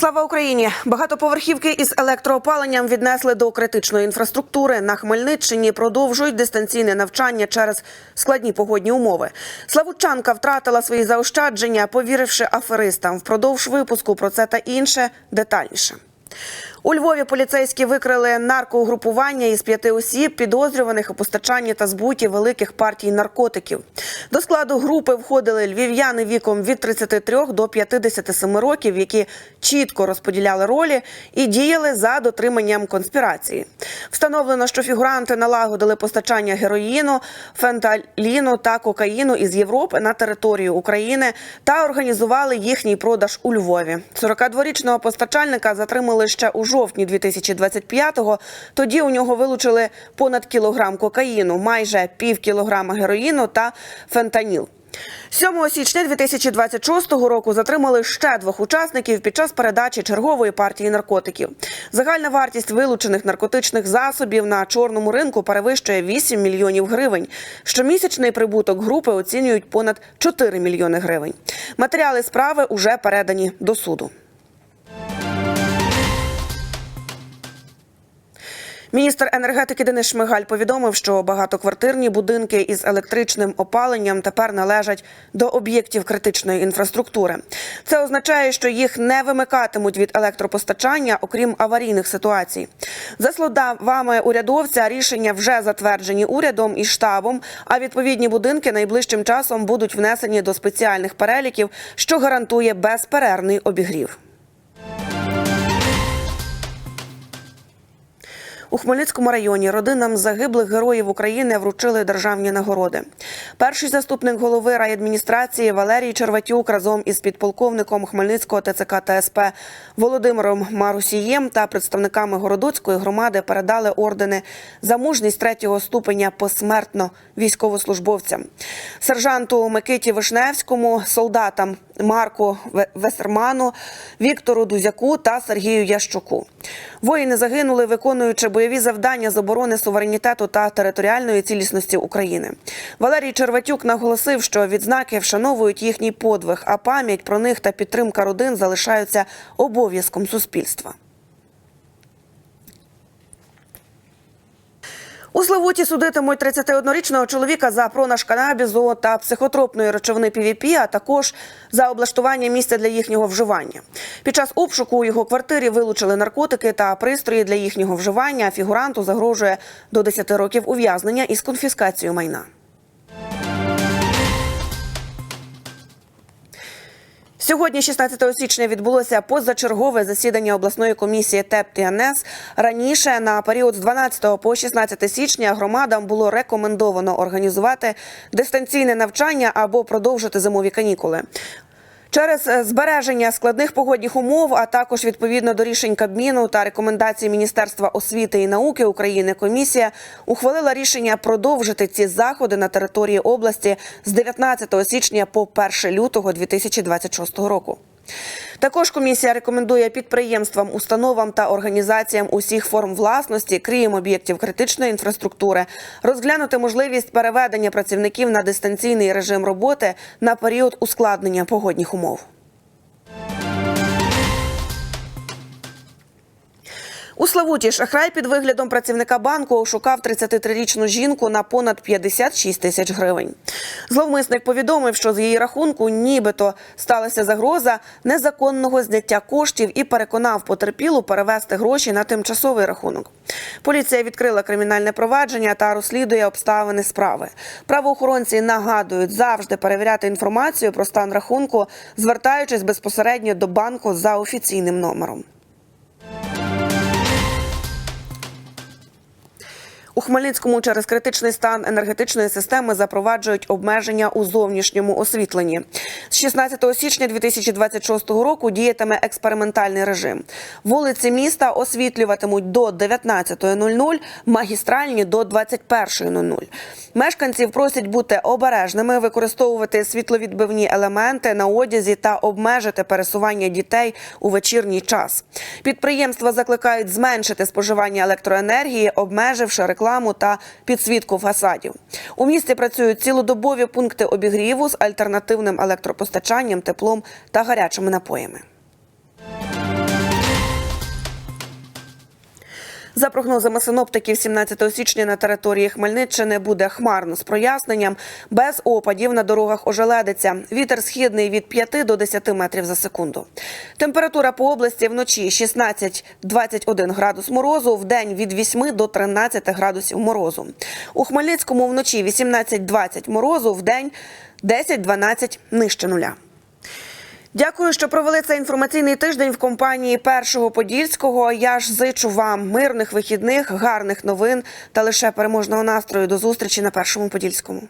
Слава Україні! Багатоповерхівки із електроопаленням віднесли до критичної інфраструктури. На Хмельниччині продовжують дистанційне навчання через складні погодні умови. Славутчанка втратила свої заощадження, повіривши аферистам. Впродовж випуску про це та інше детальніше. У Львові поліцейські викрили наркоугрупування із п'яти осіб, підозрюваних у постачанні та збуті великих партій наркотиків. До складу групи входили львів'яни віком від 33 до 57 років, які чітко розподіляли ролі і діяли за дотриманням конспірації. Встановлено, що фігуранти налагодили постачання героїну, фенталіну та кокаїну із Європи на територію України та організували їхній продаж у Львові. 42-річного постачальника затримали ще у жовтні 2025-го. Тоді у нього вилучили понад кілограм кокаїну, майже пів кілограма героїну та фентаніл. 7 січня 2026 року затримали ще двох учасників під час передачі чергової партії наркотиків. Загальна вартість вилучених наркотичних засобів на чорному ринку перевищує 8 мільйонів гривень. Щомісячний прибуток групи оцінюють понад 4 мільйони гривень. Матеріали справи уже передані до суду. Міністр енергетики Денис Шмигаль повідомив, що багатоквартирні будинки із електричним опаленням тепер належать до об'єктів критичної інфраструктури. Це означає, що їх не вимикатимуть від електропостачання, окрім аварійних ситуацій. За словами урядовця, рішення вже затверджені урядом і штабом. А відповідні будинки найближчим часом будуть внесені до спеціальних переліків, що гарантує безперервний обігрів. У Хмельницькому районі родинам загиблих героїв України вручили державні нагороди. Перший заступник голови райадміністрації Валерій Черватюк разом із підполковником Хмельницького ТЦК та СП Володимиром Марусієм та представниками Городоцької громади передали ордени за мужність третього ступеня посмертно військовослужбовцям, сержанту Микиті Вишневському, солдатам Марку Весерману, Віктору Дузяку та Сергію Ящуку. Воїни загинули, виконуючи бойові завдання з оборони суверенітету та територіальної цілісності України. Валерій Черватюк наголосив, що відзнаки вшановують їхній подвиг, а пам'ять про них та підтримка родин залишаються обов'язком суспільства. У Славуті судитимуть 31-річного чоловіка за пронаш канабізу та психотропної речовини ПВП, а також за облаштування місця для їхнього вживання. Під час обшуку у його квартирі вилучили наркотики та пристрої для їхнього вживання. Фігуранту загрожує до 10 років ув'язнення із конфіскацією майна. Сьогодні, 16 січня, відбулося позачергове засідання обласної комісії ТЕП ТНС. Раніше на період з 12 по 16 січня громадам було рекомендовано організувати дистанційне навчання або продовжити зимові канікули. Через е, збереження складних погодних умов, а також відповідно до рішень Кабміну та рекомендацій Міністерства освіти і науки України, комісія ухвалила рішення продовжити ці заходи на території області з 19 січня по 1 лютого 2026 року. Також комісія рекомендує підприємствам, установам та організаціям усіх форм власності, крім об'єктів критичної інфраструктури, розглянути можливість переведення працівників на дистанційний режим роботи на період ускладнення погодних умов. У Славуті шахрай під виглядом працівника банку ошукав 33-річну жінку на понад 56 тисяч гривень. Зловмисник повідомив, що з її рахунку нібито сталася загроза незаконного зняття коштів і переконав потерпілу перевести гроші на тимчасовий рахунок. Поліція відкрила кримінальне провадження та розслідує обставини справи. Правоохоронці нагадують завжди перевіряти інформацію про стан рахунку, звертаючись безпосередньо до банку за офіційним номером. У Хмельницькому через критичний стан енергетичної системи запроваджують обмеження у зовнішньому освітленні. З 16 січня 2026 року діятиме експериментальний режим. Вулиці міста освітлюватимуть до 19.00, магістральні до 21.00. Мешканців просять бути обережними, використовувати світловідбивні елементи на одязі та обмежити пересування дітей у вечірній час. Підприємства закликають зменшити споживання електроенергії, обмеживши рекламу та підсвітку фасадів. У місті працюють цілодобові пункти обігріву з альтернативним електропостачанням, теплом та гарячими напоями. За прогнозами синоптиків, 17 січня на території Хмельниччини буде хмарно з проясненням, без опадів на дорогах ожеледиться. Вітер східний від 5 до 10 метрів за секунду. Температура по області вночі 16-21 градус морозу, в день від 8 до 13 градусів морозу. У Хмельницькому вночі 18-20 морозу, в день 10-12 нижче нуля. Дякую, що провели цей інформаційний тиждень в компанії Першого Подільського. Я ж зичу вам мирних вихідних, гарних новин та лише переможного настрою. До зустрічі на першому подільському.